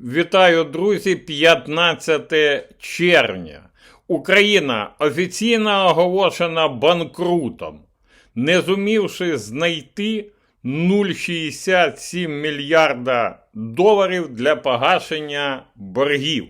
Вітаю, друзі! 15 червня. Україна офіційно оголошена банкрутом, не зумівши знайти 0,67 мільярда доларів для погашення боргів.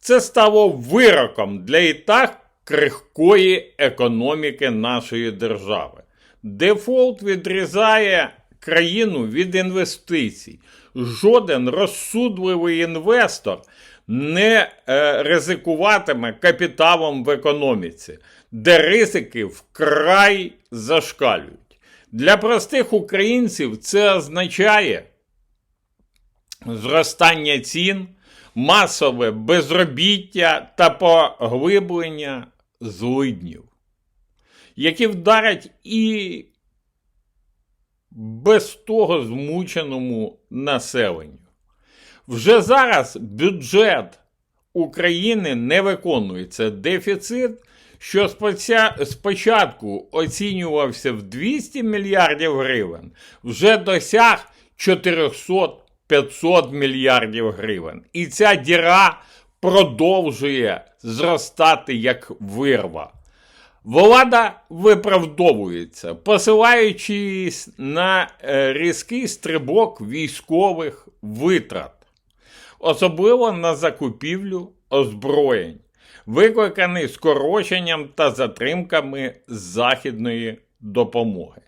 Це стало вироком для і так крихкої економіки нашої держави. Дефолт відрізає країну від інвестицій. Жоден розсудливий інвестор не е, ризикуватиме капіталом в економіці, де ризики вкрай зашкалюють. Для простих українців це означає зростання цін, масове безробіття та поглиблення злиднів, які вдарять і без того змученому населенню. Вже зараз бюджет України не виконується. Дефіцит, що спочатку оцінювався в 200 мільярдів гривень, вже досяг 400-500 мільярдів гривень. І ця діра продовжує зростати як вирва. Влада виправдовується, посилаючись на е, різкий стрибок військових витрат, особливо на закупівлю озброєнь, викликаний скороченням та затримками західної допомоги.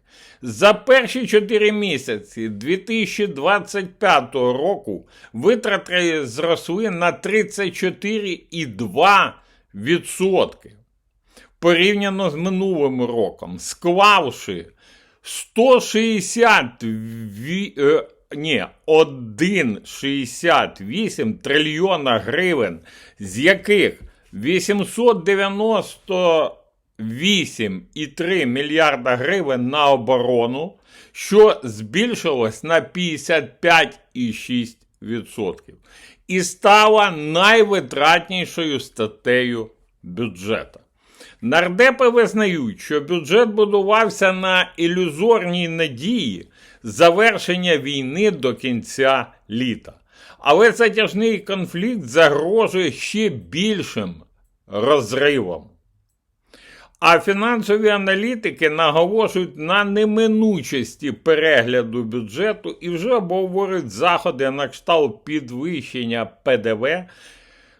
За перші 4 місяці 2025 року витрати зросли на 34,2% порівняно з минулим роком, склавши 160 е, ні, 1,68 трильйона гривень, з яких 898,3 мільярда гривень на оборону, що збільшилось на 55,6% і стала найвитратнішою статтею бюджету. Нардепи визнають, що бюджет будувався на ілюзорній надії завершення війни до кінця літа. Але затяжний конфлікт загрожує ще більшим розривом. А фінансові аналітики наголошують на неминучості перегляду бюджету і вже обговорюють заходи на кшталт підвищення ПДВ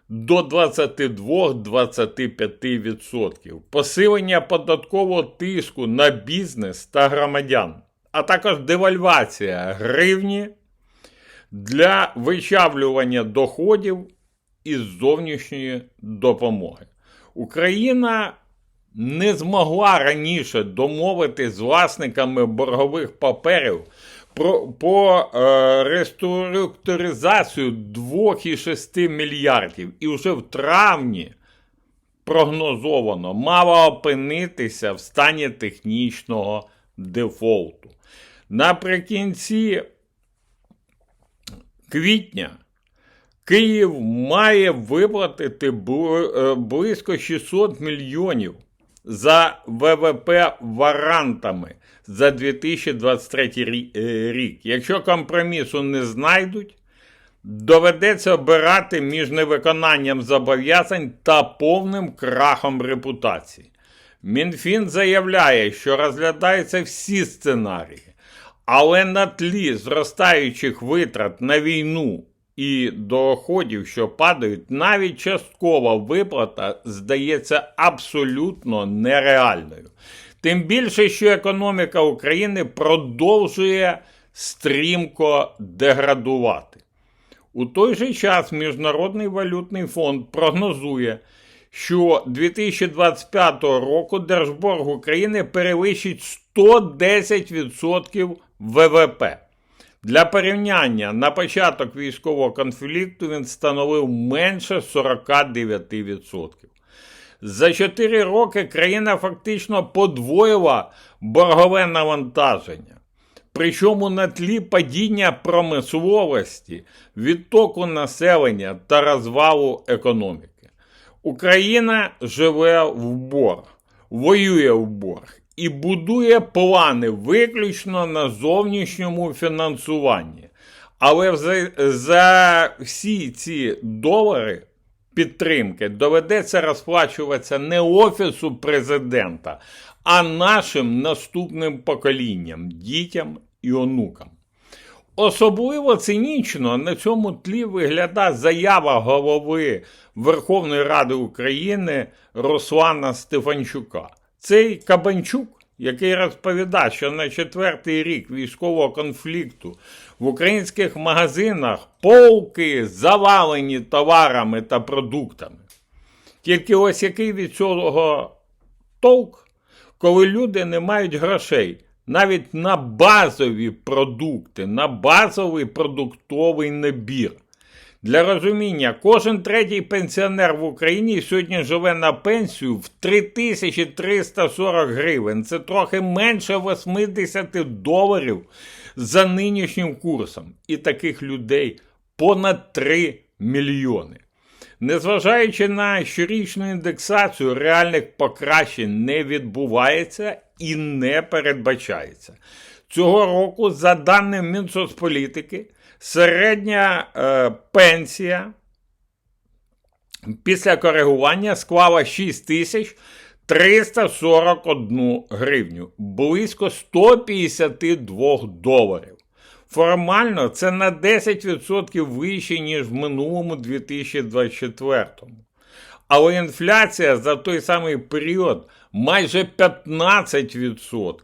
до 22-25%, посилення податкового тиску на бізнес та громадян, а також девальвація гривні для вичавлювання доходів із зовнішньої допомоги. Україна не змогла раніше домовити з власниками боргових паперів про, по е, реструктуризацію 2,6 мільярдів. І вже в травні прогнозовано мала опинитися в стані технічного дефолту. Наприкінці квітня Київ має виплатити е, близько 600 мільйонів за ВВП варантами за 2023 е, рік. Якщо компромісу не знайдуть, доведеться обирати між невиконанням зобов'язань та повним крахом репутації. Мінфін заявляє, що розглядаються всі сценарії, але на тлі зростаючих витрат на війну і доходів, що падають, навіть часткова виплата здається абсолютно нереальною. Тим більше, що економіка України продовжує стрімко деградувати. У той же час Міжнародний валютний фонд прогнозує, що 2025 року держборг України перевищить 110% ВВП. Для порівняння на початок військового конфлікту він становив менше 49%. За 4 роки країна фактично подвоїла боргове навантаження. Причому на тлі падіння промисловості, відтоку населення та розвалу економіки. Україна живе в борг, воює в борг і будує плани виключно на зовнішньому фінансуванні. Але за, за всі ці долари підтримки доведеться розплачуватися не офісу президента, а нашим наступним поколінням, дітям і онукам. Особливо цинічно на цьому тлі виглядає заява голови Верховної Ради України Руслана Стефанчука. Цей Кабанчук, який розповідає, що на четвертий рік військового конфлікту в українських магазинах полки завалені товарами та продуктами. Тільки ось який від цього толк, коли люди не мають грошей навіть на базові продукти, на базовий продуктовий набір. Для розуміння, кожен третій пенсіонер в Україні сьогодні живе на пенсію в 3340 гривень. Це трохи менше 80 доларів за нинішнім курсом. І таких людей понад 3 мільйони. Незважаючи на щорічну індексацію, реальних покращень не відбувається і не передбачається. Цього року, за даними Мінсоцполітики, середня е, пенсія після коригування склала 6 тисяч 341 гривню, близько 152 доларів. Формально це на 10% вище, ніж в минулому 2024. Але інфляція за той самий період майже 15%.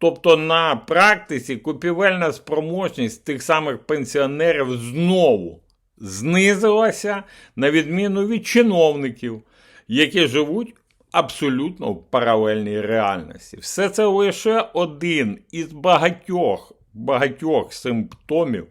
Тобто на практиці купівельна спроможність тих самих пенсіонерів знову знизилася на відміну від чиновників, які живуть абсолютно в паралельній реальності. Все це лише один із багатьох багатьох симптомів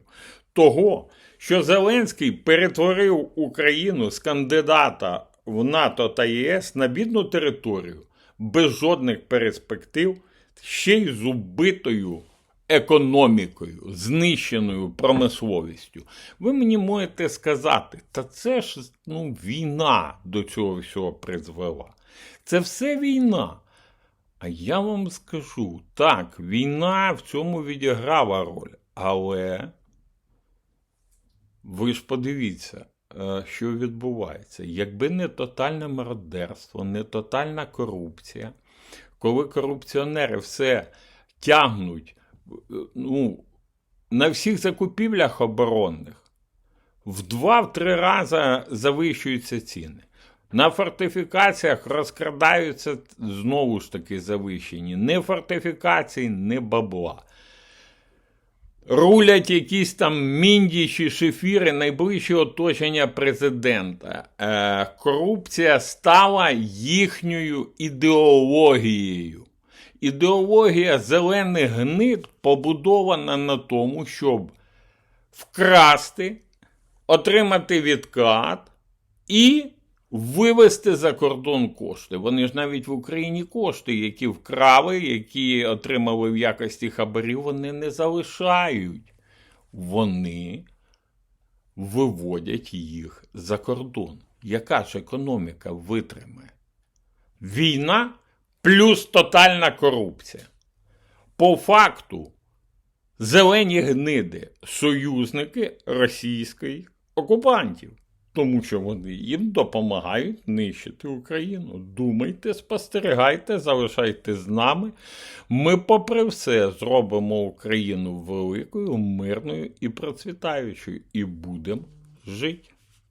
того, що Зеленський перетворив Україну з кандидата в НАТО та ЄС на бідну територію без жодних перспектив, ще й з убитою економікою, знищеною промисловістю. Ви мені можете сказати, та це ж ну, війна до цього всього призвела. Це все війна. А я вам скажу, так, війна в цьому відіграла роль, але ви ж подивіться, е, що відбувається. Якби не тотальне мародерство, не тотальна корупція, коли корупціонери все тягнуть ну, на всіх закупівлях оборонних, в два-три рази завищуються ціни. На фортифікаціях розкрадаються знову ж таки завищені. Не фортифікації, не бабла. Рулять якісь там міндіші шефіри, найближче оточення президента. Е, корупція стала їхньою ідеологією. Ідеологія зелених гнид побудована на тому, щоб вкрасти, отримати відкат і вивести за кордон кошти. Вони ж навіть в Україні кошти, які вкрали, які отримали в якості хабарів, вони не залишають. Вони виводять їх за кордон. Яка ж економіка витримає? Війна плюс тотальна корупція. По факту, зелені гниди союзники російських окупантів тому що вони їм допомагають нищити Україну. Думайте, спостерігайте, залишайте з нами. Ми, попри все, зробимо Україну великою, мирною і процвітаючою, і будемо жити.